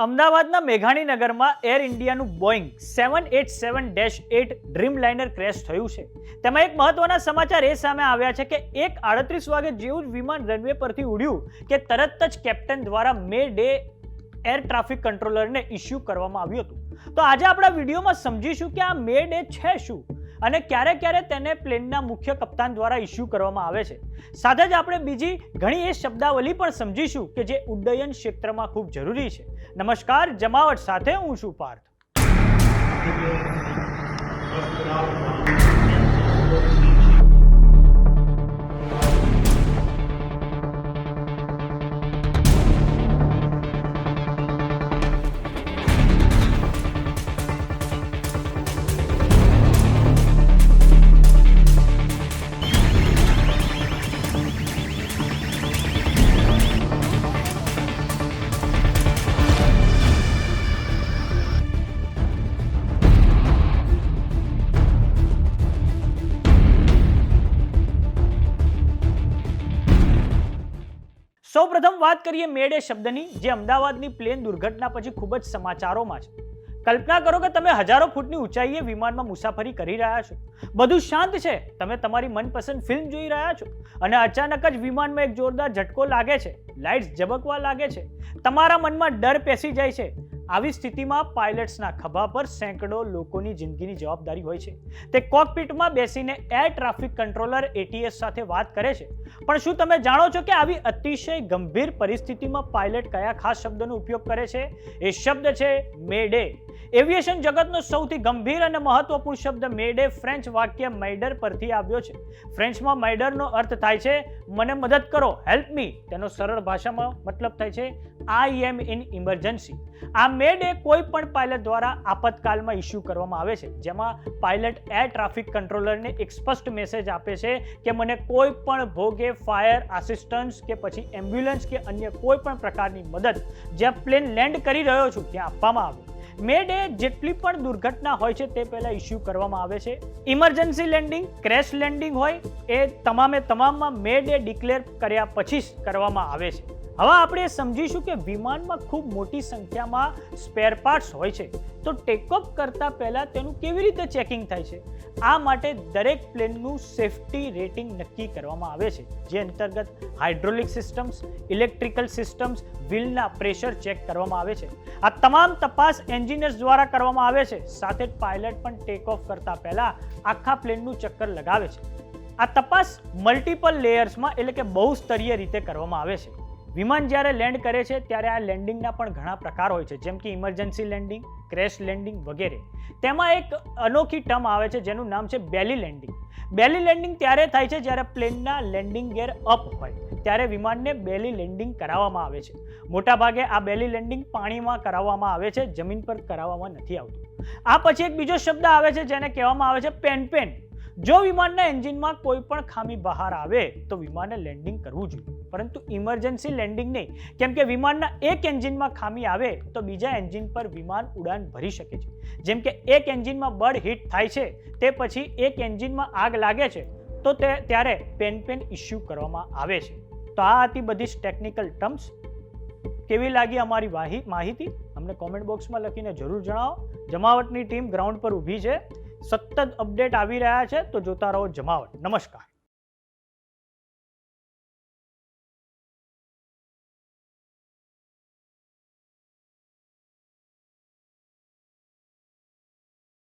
અમદાવાદના મેઘાણીનગરમાં air ઇન્ડિયાનું Boeing seven eight seven dash eight Dreamliner crash થયું છે. તેમાં એક મહત્વના સમાચાર એ સામે આવ્યા છે કે એક આડત્રીસ વાગે જેવું જ વિમાન રનવે પરથી ઉડ્યું કે તરત જ કેપ્ટન દ્વારા મે ડે એર ટ્રાફિક કંટ્રોલરને ઇસ્યુ કરવામાં આવ્યું હતું. તો આજે આપણા વિડીયોમાં સમજીશું કે આ મે ડે છે શું? અને ક્યારે ક્યારે તેને પ્લેનના મુખ્ય કપ્તાન દ્વારા ઇસ્યુ કરવામાં આવે છે. સાથે જ આપણે બીજી ઘણી એ શબ્દાવલી પણ સમજીશું કે જે ઉડ્ડયન ક્ષેત્રમાં ખૂબ જરૂરી છે. નમસ્કાર, જમાવટ સાથે હું છું પાર્થ. સૌપ્રથમ વાત કરીએ મેડે શબ્દની, જે અમદાવાદની પ્લેન દુર્ઘટના પછી ખૂબ જ સમાચારોમાં છે. કલ્પના કરો કે તમે હજારો ફૂટની ઊંચાઈએ વિમાનમાં મુસાફરી કરી રહ્યા છો. બધું શાંત છે. તમે તમારી મનપસંદ ફિલ્મ જોઈ રહ્યા છો. અને અચાનક જ વિમાનમાં એક જોરદાર ઝટકો લાગે છે. લાઇટ્સ ઝબકવા લાગે છે. તમારા મનમાં ડર પેસી જાય છે. આવી સ્થિતિમાં પાયલટ્સના ખભા પર સેંકડો લોકોની જિંદગીની જવાબદારી હોય છે. તે કોકપીટમાં બેસીને એર ટ્રાફિક કંટ્રોલર એટીએસ સાથે વાત કરે છે. પણ શું તમે જાણો છો કે આવી અતિશય ગંભીર પરિસ્થિતિમાં પાયલટ કયા ખાસ શબ્દનો ઉપયોગ કરે છે? એ શબ્દ છે, મેડે. એવિએશન જગતનો સૌથી ગંભીર અને મહત્વપૂર્ણ શબ્દ મેડે ફ્રેન્ચ વાક્ય મૈડર પરથી આવ્યો છે. ફ્રેન્ચમાં મૈડરનો અર્થ થાય છે, મને મદદ કરો, હેલ્પ મી. તેનો સરળ ભાષામાં મતલબ થાય છે આઈ એમ ઇન ઇમરજન્સી. આ મેડ એ કોઈ પણ પાયલટ દ્વારા આપતકાલમાં ઇસ્યુ કરવામાં આવે છે, જેમાં પાયલટ એર ટ્રાફિક કંટ્રોલરને એક સ્પષ્ટ મેસેજ આપે છે કે મને કોઈ પણ ભોગે ફાયર આસિસ્ટન્સ કે પછી એમ્બ્યુલન્સ કે અન્ય કોઈ પણ પ્રકારની મદદ જ્યાં પ્લેન લેન્ડ કરી રહ્યો છું, ત્યાં આપવામાં આવે. મેડ એ જેટલી પણ દુર્ઘટના હોય છે, તે પહેલાં ઇસ્યુ કરવામાં આવે છે. ઇમરજન્સી લેન્ડિંગ, ક્રેશ લેન્ડિંગ હોય, એ તમામે તમામમાં મેડે ડિક્લેર કર્યા પછી જ કરવામાં આવે છે. હવે આપણે સમજીશું કે વિમાનમાં ખૂબ મોટી સંખ્યામાં સ્પેર પાર્ટ્સ હોય છે. તો ટેકઓફ કરતા પહેલાં તેનું કેવી રીતે ચેકિંગ થાય છે? આ માટે દરેક પ્લેનનું સેફટી રેટિંગ નક્કી કરવામાં આવે છે. જે અંતર્ગત હાઇડ્રોલિક સિસ્ટમ્સ ઇલેક્ટ્રિકલ સિસ્ટમ્સ વ્હીલના પ્રેશર ચેક કરવામાં આવે છે. આ તમામ તપાસ એન્જિનિયર્સ દ્વારા કરવામાં આવે છે. સાથે જ પાયલટ પણ ટેક ઓફ કરતા પહેલાં આખા પ્લેનનું ચક્કર લગાવે છે. આ તપાસ મલ્ટિપલ લેયર્સમાં એટલે કે બહુસ્તરીય રીતે કરવામાં આવે છે. વિમાન જ્યારે લેન્ડ કરે છે, ત્યારે આ લેન્ડિંગના પણ ઘણા પ્રકાર હોય છે, જેમ કે ઇમરજન્સી લેન્ડિંગ, ક્રેશ લેન્ડિંગ વગેરે. તેમાં એક અનોખી ટર્મ આવે છે, જેનું નામ છે બેલી લેન્ડિંગ. બેલી લેન્ડિંગ ત્યારે થાય છે, જ્યારે પ્લેનના લેન્ડિંગ ગેર અપ હોય, ત્યારે વિમાનને બેલી લેન્ડિંગ કરાવવામાં આવે છે. મોટાભાગે આ બેલી લેન્ડિંગ પાણીમાં કરાવવામાં આવે છે, જમીન પર કરાવવામાં નથી આવતું. આ પછી એક બીજો શબ્દ આવે છે, જેને કહેવામાં આવે છે પેન પેન જો વિમાનના એન્જિનમાં કોઈ પણ ખામી બહાર આવે, તો વિમાને લેન્ડિંગ કરવું જોઈએ. પરંતુ ઇમરજન્સી લેન્ડિંગ નહીં. કેમ કે વિમાનના એક એન્જિનમાં ખામી આવે, તો બીજા એન્જિન પર વિમાન ઉડાન ભરી શકે છે. જેમ કે એક એન્જિનમાં બળ હિટ થાય છે, તે પછી એક એન્જિનમાં આગ લાગે છે, તો તે ત્યારે પેન પેન ઇસ્યુ કરવામાં આવે છે. તો આ હતી બધી ટેકનિકલ ટર્મ્સ. કેવી લાગી અમારી માહિતી અમને કોમેન્ટ બોક્સમાં લખીને જરૂર જણાવો. જમાવટની ટીમ ગ્રાઉન્ડ પર ઊભી છે. સતત અપડેટ આવી રહ્યા છે તો જોતા રહો જમાવટ. નમસ્કાર.